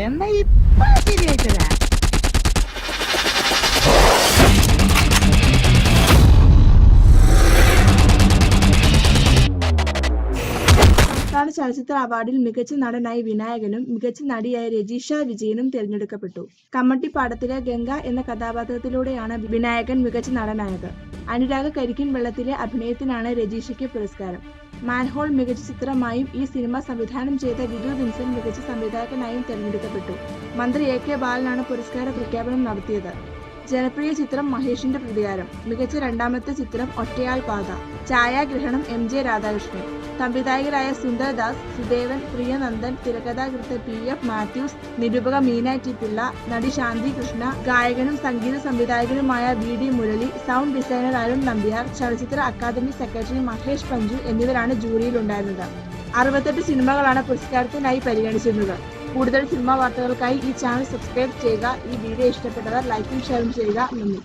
എന്നാ ഇപ്പൊ സംസ്ഥാന ചലച്ചിത്ര അവാർഡിൽ മികച്ച നടനായി വിനായകനും മികച്ച നടിയായ രജീഷ വിജയനും തിരഞ്ഞെടുക്കപ്പെട്ടു. കമ്മട്ടിപ്പാടത്തിലെ ഗംഗ എന്ന കഥാപാത്രത്തിലൂടെയാണ് വിനായകൻ മികച്ച നടനായത്. അനുരാഗ കരിക്കിൻ വെള്ളത്തിലെ അഭിനയത്തിനാണ് രജീഷയ്ക്ക് പുരസ്കാരം. മാൻഹോൾ മികച്ച ചിത്രമായും ഈ സിനിമ സംവിധാനം ചെയ്ത വിധു വിൻസെന്റ് മികച്ച സംവിധായകനായും തിരഞ്ഞെടുക്കപ്പെട്ടു. മന്ത്രി എ കെ ബാലനാണ് പുരസ്കാര പ്രഖ്യാപനം നടത്തിയത്. ജനപ്രിയ ചിത്രം മഹേഷിന്റെ പ്രതികാരം. മികച്ച രണ്ടാമത്തെ ചിത്രം ഒറ്റയാൾ പാത. ഛായാഗ്രഹണം എം ജെ രാധാകൃഷ്ണൻ. സംവിധായകരായ സുന്ദർദാസ് സുദേവൻ പ്രിയനന്ദൻ തിരക്കഥാകൃത്ത് പി എഫ് മാത്യൂസ് നിരൂപക മീന ടി പിള്ള നടി ശാന്തി കൃഷ്ണ ഗായകനും സംഗീത സംവിധായകനുമായ V D Murali sound designer Arun Nambiar ചലച്ചിത്ര അക്കാദമി സെക്രട്ടറി മഹേഷ് പഞ്ചു എന്നിവരാണ് ജൂറിയിലുണ്ടായിരുന്നത്. അറുപത്തെട്ട് സിനിമകളാണ് പുരസ്കാരത്തിനായി പരിഗണിച്ചിരുന്നത്. കൂടുതൽ സിനിമ വാർത്തകൾക്കായി ഈ ചാനൽ സബ്സ്ക്രൈബ് ചെയ്യുക. ഈ വീഡിയോ ഇഷ്ടപ്പെട്ടവർ ലൈക്കും ഷെയറും ചെയ്യുക. നന്ദി.